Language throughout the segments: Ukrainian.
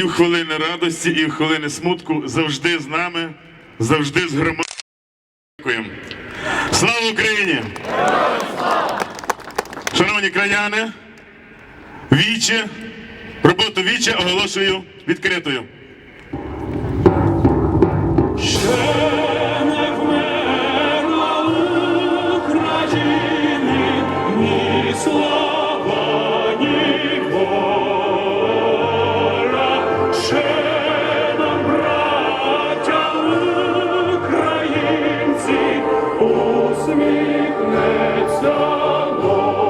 І в хвилини радості, і в хвилини смутку завжди з нами, завжди з громадою. Дякуємо. Слава Україні! Шановні краяни, віче, роботу віче оголошую відкритою. Українці, усміхнеться доля.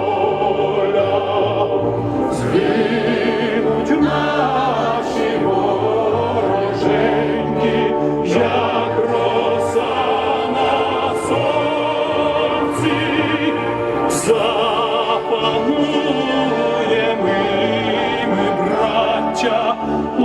Наші вороженьки, як роса на сонці, запануємо ми, браття, у